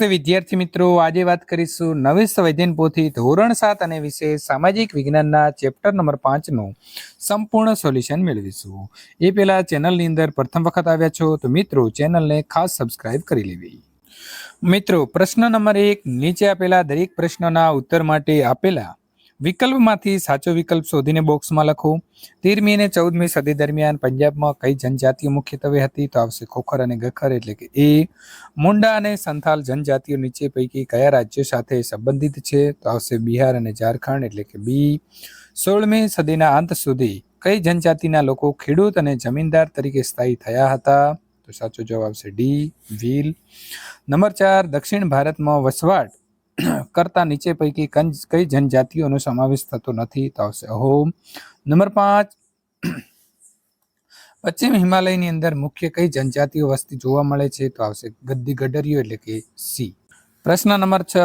નમસ્તે વિદ્યાર્થી મિત્રો. આજે વાત કરીશું નવી સંવેદન પોથી ધોરણ સાત અને વિશે સામાજિક વિજ્ઞાનના ચેપ્ટર નંબર પાંચનું સંપૂર્ણ સોલ્યુશન મેળવીશું. એ પહેલા ચેનલની અંદર પ્રથમ વખત આવ્યા છો તો મિત્રો ચેનલને ખાસ સબસ્ક્રાઇબ કરી લેવી. મિત્રો, પ્રશ્ન નંબર એક, નીચે આપેલા દરેક પ્રશ્નના ઉત્તર માટે આપેલા વિકલ્પમાંથી સાચો વિકલ્પ શોધીને બોક્સમાં લખો. તેરમી અને ચૌદમી સદી દરમિયાન પંજાબમાં કઈ જનજાતિઓ મુખ્યત્વે હતી? તો આવશે ખોખર અને ગખર એટલે કે એ. મુંડા અને સંથાલ જનજાતિઓ નીચે પૈકી કયા રાજ્યો સાથે સંબંધિત છે? તો આવશે બિહાર અને ઝારખંડ એટલે કે બી. સોળમી સદીના અંત સુધી કઈ જનજાતિના લોકો ખેડૂત અને જમીનદાર તરીકે સ્થાયી થયા હતા? તો સાચો જવાબ આવશે ડી. વ્હીલ. નંબર ચાર, દક્ષિણ ભારતમાં વસવાટ કરતા નીચે પૈકી કઈ જનજાતિઓનો સમાવેશ થતો નથી, તો આવશે. અહોમ નંબર પાંચ. પશ્ચિમ હિમાલયની અંદર મુખ્ય કઈ જનજાતિઓ વસ્તી જોવા મળે છે, તો આવશે ગદ્દી ગડરીઓ એટલે કે સી. પ્રશ્ન નંબર છ.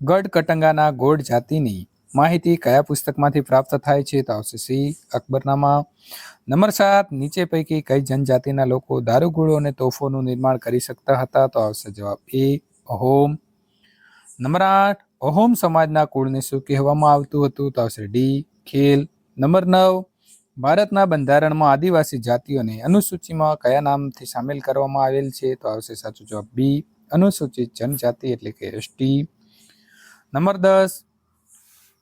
ગઢ કટંગાના ગોળ જાતિની માહિતી કયા પુસ્તકમાંથી પ્રાપ્ત થાય છે, તો આવશે સી. અકબરનામા. નંબર સાત. નીચે પૈકી કઈ જનજાતિના લોકો દારૂગોળો અને તોફોનું નિર્માણ કરી શકતા હતા, તો આવશે જવાબ એ. અહોમ નંબર આઠ અહોમ સમાજના કુળને શું કહેવામાં આવતું હતું? તો આવશે ડી, ખેલ. નંબર નવ, ભારતના બંધારણમાં આદિવાસી જાતિઓને અનુસૂચિમાં કયા નામથી સામેલ કરવામાં આવેલ છે? તો આવશે સાચો જવાબ બી, અનુસૂચિત જનજાતિ એટલે કે એસટી. નંબર દસ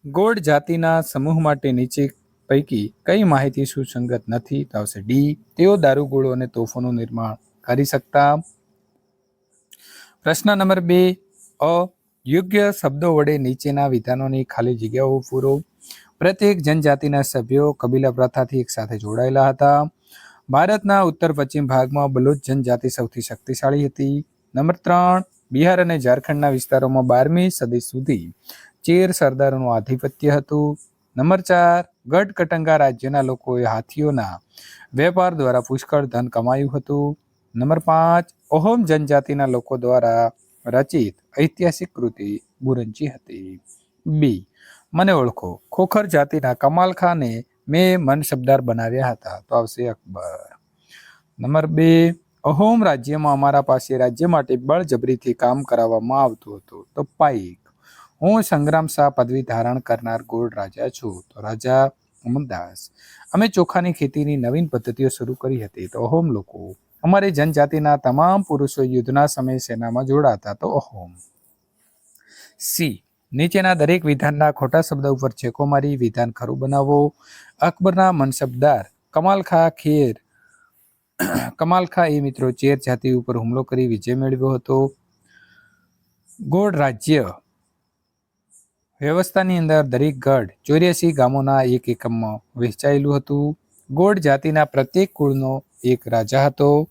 ગોળ જાતિના સમૂહ માટે નીચે પૈકી કઈ માહિતી સુસંગત નથી? તો આવશે ડી, તેઓ દારૂગોળો અને તોફોનું નિર્માણ કરી શકતા. પ્રશ્ન નંબર બે, અ યોગ્ય શબ્દો વડે નીચેના વિધાનોની ખાલી જગ્યાઓ પૂરો. પ્રત્યેક જનજાતિના સભ્યો કબીલા પ્રથાથી એક સાથે જોડાયેલા હતા. ભારતના ઉત્તર પશ્ચિમ ભાગમાં બલુચ જનજાતિ સૌથી શક્તિશાળી હતી. નંબર ત્રણ, બિહાર અને ઝારખંડના વિસ્તારોમાં બારમી સદી સુધી ચેર સરદારોનું આધિપત્ય હતું. નંબર ચાર ગઢ કટંગા રાજ્યના લોકોએ હાથીઓના વેપાર દ્વારા પુષ્કળ ધન કમાયું હતું. નંબર પાંચ, ઓહોમ જનજાતિના લોકો દ્વારા રચિત ઐતિહાસિક કૃતિ બુરંચી હતી. બી. મને ઓળખો. ખોખર જાતિના કમાલ ખાને મેં શબ્દાર બનાવ્યા હતા. તો આવશે અકબર. નંબર બે. અહોમ રાજ્યમાં અમારા પાસે રાજ્ય માટે બળજબરીથી કામ કરાવવામાં આવતું હતું. તો પાઈક હું સંગ્રામ શાહ પદવી ધારણ કરનાર ગોળ રાજા છું. તો રાજા અમનદાસ અમે ચોખાની ખેતીની નવીન પદ્ધતિઓ શરૂ કરી હતી. તો અહોમ લોકો અમારી જનજાતિના તમામ પુરુષો યુદ્ધના સમયે સેનામાં જોડાતા તો અહોમ સી. નીચેના દરેક વિધાનના ખોટા શબ્દ ઉપર ચેકો મારી, વિધાન ખરું બનાવો. અકબરના મનસબદાર, કમાલ ખા ખેર. કમાલ ખા એ મિત્રો ચેર જાતિ ઉપર હુમલો કરી વિજય મેળવ્યો હતો. ગોળ રાજ્ય. વ્યવસ્થાની અંદર દરેક ગઢ ચોર્યાસી ગામોના એક એકમમાં વહેંચાયેલું હતું. ગોળ જાતિના પ્રત્યેક કુળનો એક રાજા હતો.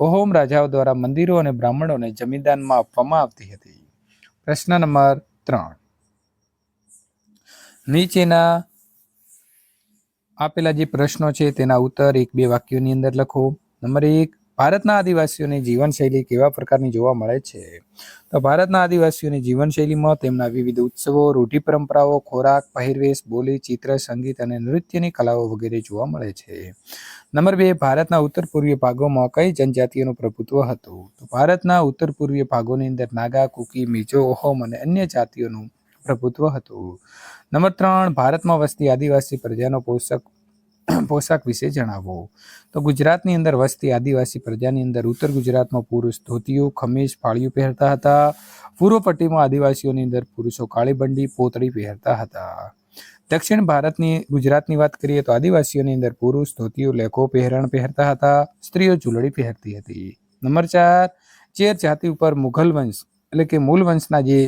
ઓહોમ રાજાઓ દ્વારા મંદિરો અને બ્રાહ્મણોને જમીનદાનમાં આપવામાં આવતી હતી. પ્રશ્ન નંબર ત્રણ. નીચેના આપેલા જે પ્રશ્નો છે તેના ઉત્તર એક બે વાક્યોની અંદર લખો. નંબર એક ભારતના આદિવાસીઓની જીવનશૈલી કેવા પ્રકારની જોવા મળે છે? તો ભારતના આદિવાસીઓની જીવનશૈલીમાં તેમના વિવિધ ઉત્સવો, રૂઢિ પરંપરાઓ, ખોરાક, પહેરવેશ, બોલી, ચિત્ર, સંગીત અને નૃત્યની કલાઓ વગેરે જોવા મળે છે. નંબર બે, ભારતના ઉત્તર પૂર્વીય ભાગોમાં કઈ જનજાતિઓનું પ્રભુત્વ હતું? તો ભારતના ઉત્તર પૂર્વીય ભાગોની અંદર નાગા, કુકી, મિજો, ઓહોમ અને અન્ય જાતિઓનું પ્રભુત્વ હતું. નંબર ત્રણ, ભારતમાં વસતી આદિવાસી પ્રજાનો પોષક પોશાક વિશે જણાવો. તો ગુજરાતની અંદર વસતી આદિવાસી પ્રજાની અંદર ઉત્તર ગુજરાતમાં પુરુષ ધોતીઓ, ખમીજ, ફાળિયું પહેરતા હતા. પૂર્વ પટ્ટીમાં આદિવાસીઓની અંદર પુરુષો કાળી બંડી પોતળી પહેરતા હતા. દક્ષિણ ભારતની, ગુજરાતની વાત કરીએ તો આદિવાસીઓની અંદર પુરુષ ધોતીઓ, લેખો, પહેરણ પહેરતા હતા. સ્ત્રીઓ ચૂલડી પહેરતી હતી. નંબર ચાર, ચેર જાતિ ઉપર મુઘલ વંશ, એટલે કે મૂળ વંશના જે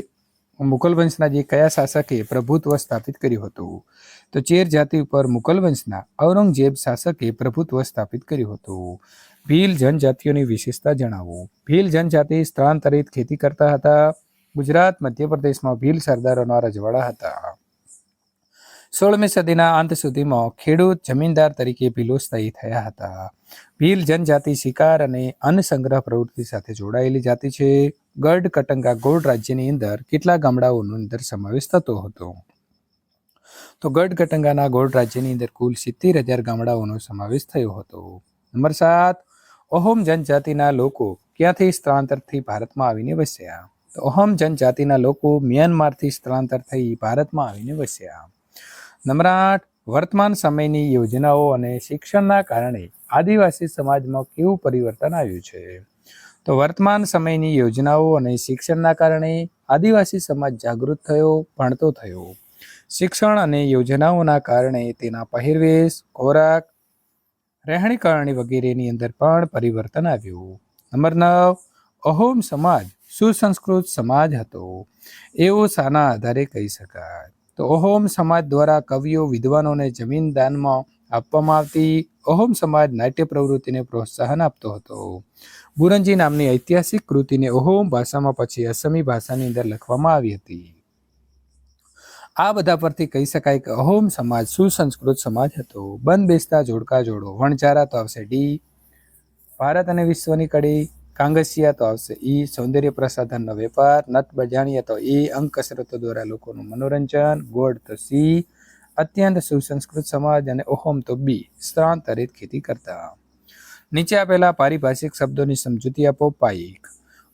મુઘલ વંશના જે કયા શાસકે પ્રભુત્વ સ્થાપિત કર્યું હતું? તો ચેર જાતિ ઉપર મુઘલ વંશના ઔરંગઝેબ શાસકે પ્રભુત્વ સ્થાપિત કર્યું હતું. ભીલ જનજાતિઓની વિશેષતા જણાવો. ભીલ જનજાતિ સ્થળાંતરિત ખેતી કરતા હતા. ગુજરાત, મધ્યપ્રદેશમાં ભીલ સરદારોના રજવાડા હતા. સોળમી સદીના અંત સુધીમાં ખેડૂત જમીનદાર તરીકે ભીલો સ્થાયી થયા હતા. ભીલ જનજાતિ શિકાર અને અન્ન સંગ્રહ પ્રવૃત્તિ સાથે જોડાયેલી જાતિ છે. ગઢ, કટંગા, ગોળ રાજ્યની અંદર કેટલા ગામડાઓનો અંદર સમાવેશ થતો હતો. તો ગઢ, કટંગાના ગોળ રાજ્યની અંદર કુલ સિત્તેર હજાર ગામડાઓનો સમાવેશ થયો હતો. નંબર સાત અહોમ જનજાતિના લોકો ક્યાંથી સ્થળાંતરથી ભારતમાં આવીને વસ્યા? તો અહોમ જનજાતિના લોકો મ્યાનમારથી સ્થળાંતર થઈ ભારતમાં આવીને વસ્યા. નંબર આઠ, વર્તમાન સમયની યોજનાઓ અને શિક્ષણના કારણે આદિવાસી સમાજમાં કેવું પરિવર્તન આવ્યું છે? તો વર્તમાન સમયની યોજનાઓ અને શિક્ષણના કારણે આદિવાસી સમાજ જાગૃત થયો, ભણતો થયો. શિક્ષણ અને યોજનાઓના કારણે તેના પહેરવેશ, ખોરાક, રહેણી કરણી વગેરેની અંદર પણ પરિવર્તન આવ્યું. નંબર નવ, અહોમ સમાજ, સુસંસ્કૃત સમાજ હતો. એવો શાના આધારે કહી શકાય. તો અહોમ સમાજ દ્વારા કવિઓ વિદ્વાનોને જમીન દાનમાં આપવામાં આવતી અહોમ સમાજ નાટ્ય પ્રવૃત્તિને પ્રોત્સાહન આપતો હતો. બુરંજી નામની ઐતિહાસિક કૃતિને ઓહોમ ભાષામાં પછી અસમી ભાષાની અંદર લખવામાં આવી હતી. આ બધા પરથી કહી શકાય કે અહોમ સમાજ સુસંસ્કૃત સમાજ હતો. બંધ બેસતા જોડકા જોડો વણચારા તો આવશે ડી, ભારત અને વિશ્વની કડી, કાંગસિયા તો આવશે ઈ, સૌંદર્ય પ્રસાધનનો વેપાર નત બજાણીયા તો એ અંક કસરતો દ્વારા લોકોનું મનોરંજન, ગોળ તો સી, અત્યંત સુસંસ્કૃત સમાજ અને ઓહોમ તો બી સ્થળાંતરિત ખેતી કરતા. નીચે આપેલા પારિભાષિક શબ્દોની સમજૂતી આપો, પાયિક.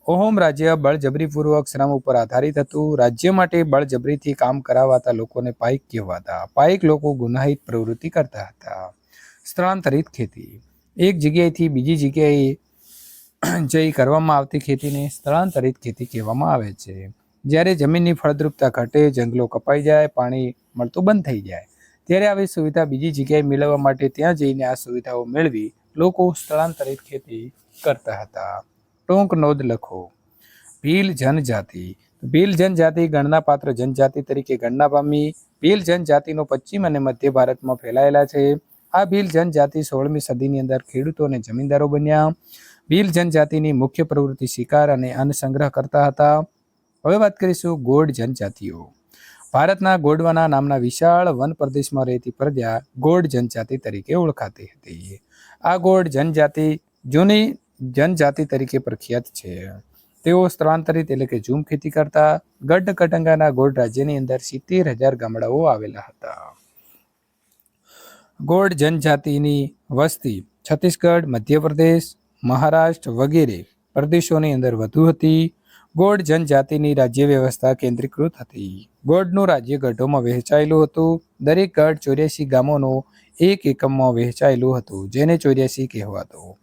ઓહોમ રાજ્ય બળજબરીપૂર્વક શ્રમ ઉપર આધારિત હતું. રાજ્ય માટે બળજબરીથી કામ કરાવાતા લોકોને પાઇક કહેવાતા. પાઇક લોકો ગુનાહિત પ્રવૃત્તિ કરતા હતા. સ્થળાંતરિત ખેતી. એક જગ્યાએથી બીજી જગ્યાએ જઈ કરવામાં આવતી ખેતીને સ્થળાંતરિત ખેતી કહેવામાં આવે છે. જ્યારે જમીનની ફળદ્રુપતા ઘટે, જંગલો કપાઈ જાય, પાણી મળતું બંધ થઈ જાય. ત્યારે આવી સુવિધા બીજી જગ્યાએ મેળવવા માટે ત્યાં જઈને આ સુવિધાઓ મેળવી લોકો સ્થળાંતરિત ખેતી કરતા હતા. ટોંક નોંધ લખો. ભીલ જનજાતિ. ભીલ જનજાતિ ગણના પાત્ર જનજાતિ તરીકે ગણના પામી. ભીલ જનજાતિનો પશ્ચિમ અને મધ્ય ભારતમાં ફેલાયેલા છે. આ ભીલ જનજાતિ સોળમી સદીની અંદર ખેડૂતો અને જમીનદારો બન્યા. ભીલ જનજાતિની મુખ્ય પ્રવૃત્તિ શિકાર અને અન્ન સંગ્રહ કરતા હતા. હવે વાત કરીશું ગોડ જનજાતિઓ. ભારતના ગોડવાના નામના વિશાળ વન પ્રદેશમાં રહેતી પ્રજા ગોડ જનજાતિ તરીકે ઓળખાતી હતી. આ ગોળ જનજાતિ, જૂની જનજાતિ તરીકે પ્રખ્યાત છે. તેઓ સ્થળાંતરિત એટલે કે ઝૂમ ખેતી કરતા ગઢ કટંગાના ગોળ રાજ્યની અંદર સિત્તેર હજાર ગામડાઓ આવેલા હતા. ગોળ જનજાતિની વસ્તી છત્તીસગઢ, મધ્યપ્રદેશ, મહારાષ્ટ્ર વગેરે પ્રદેશોની અંદર વધુ હતી. ગોડ જનજાતિની રાજ્ય વ્યવસ્થા કેન્દ્રીકૃત હતી. ગોડનું રાજ્ય ગઢોમાં વહેંચાયેલું હતું. દરેક ગઢ ચોર્યાસી ગામોનો એક એકમમાં વહેંચાયેલું હતું, જેને ચોર્યાસી કહેવાતો.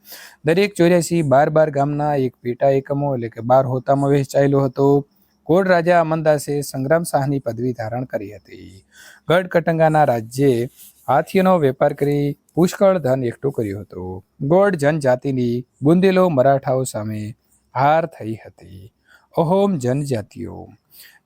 દરેક ચોર્યાસી બાર બાર ગામના એક પેટા એકમો એટલે કે બાર હોતામાં વહેંચાયેલો હતો. ગોડ રાજા અમનદાસે સંગ્રામ શાહની પદવી ધારણ કરી હતી. ગઢ કટંગાના રાજ્યે હાથીનો વેપાર કરી પુષ્કળ ધન એકઠું કર્યું હતું. ગોડ જનજાતિની બુંદેલો મરાઠાઓ સામે હાર થઈ હતી. અહોમ જનજાતિઓ.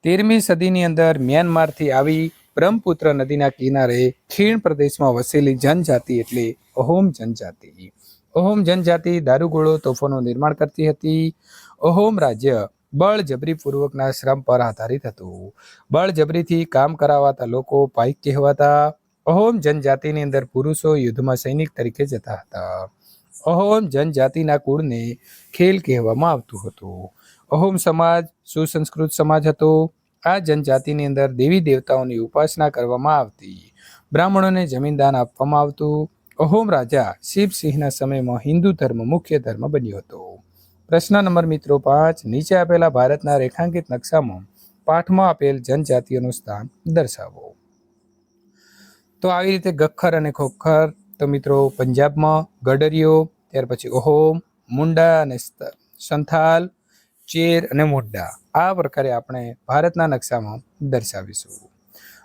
તેરમી સદીની અંદર મ્યાનમારથી આવી બ્રહ્મપુત્ર નદીના કિનારે ખીણ પ્રદેશમાં વસેલી જનજાતિ એટલે અહોમ જનજાતિ. અહોમ જનજાતિ દારૂગોળો, તોફાનું નિર્માણ કરતી હતી. અહોમ રાજ્ય બળજબરીપૂર્વકના શ્રમ પર આધારિત હતું. બળજબરીથી કામ કરાવાતા લોકો પાઇક કહેવાતા. અહોમ જનજાતિની અંદર પુરુષો યુદ્ધમાં સૈનિક તરીકે જતા હતા. અહોમ જનજાતિના કુળને ખેલ કહેવામાં આવતું હતું. અહોમ સમાજ સુસંસ્કૃત સમાજ હતો. આ જનજાતિની અંદર દેવી દેવતાઓની ઉપાસના કરવામાં આવતી. બ્રાહ્મણોને જમીનદાન આપવામાં આવતું. અહોમ રાજા શિવસિંહના સમયમાં હિન્દુ ધર્મ મુખ્ય ધર્મ બન્યો હતો. પ્રશ્ન નંબર મિત્રો પાંચ, નીચે આપેલા ભારતના રેખાંકિત નકશામાં પાઠમાં આપેલ જનજાતિઓનું સ્થાન દર્શાવો. તો આવી રીતે ગખર અને ખોખર, તો મિત્રો પંજાબમાં ગડરીઓ, ત્યાર પછી ઓહોમ મુંડા અને સંથાલ ચેર અને મોઢા આ પ્રકારે આપણે ભારતના નકશામાં દર્શાવીશું.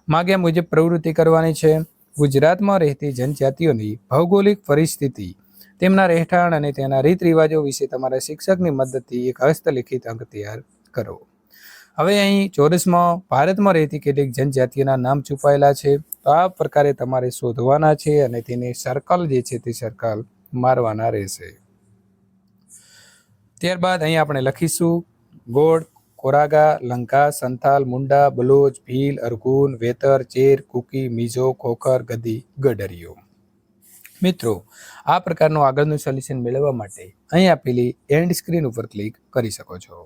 માગ્યા મુજબ પ્રવૃત્તિ કરવાની છે. ગુજરાતમાં રહેતી જનજાતિઓની ભૌગોલિક પરિસ્થિતિ, તેમના રહેઠાણ અને તેના રીત રિવાજો વિશે તમારા શિક્ષકની મદદથી એક હસ્તલિખિત અંક તૈયાર કરો. હવે અહીં ચોરસમાં ભારતમાં રહેતી કેટલીક જનજાતિઓના નામ છુપાયેલા છે. તો આ પ્રકારે તમારે શોધવાના છે અને તેને સર્કલ જે છે તે સર્કલ મારવાના રહેશે. ત્યારબાદ અહીં આપણે લખીશું, ગોળ, કોરાગા, લંકા, સંથાલ, મુંડા, બલોચ, ભીલ અરગુન વેતર, ચેર, કુકી મિઝો ખોખર, ગદી ગડરિયો મિત્રો, આ પ્રકારનું આગળનું સોલ્યુશન મેળવવા માટે અહીં આપેલી એન્ડ સ્ક્રીન ઉપર ક્લિક કરી શકો છો.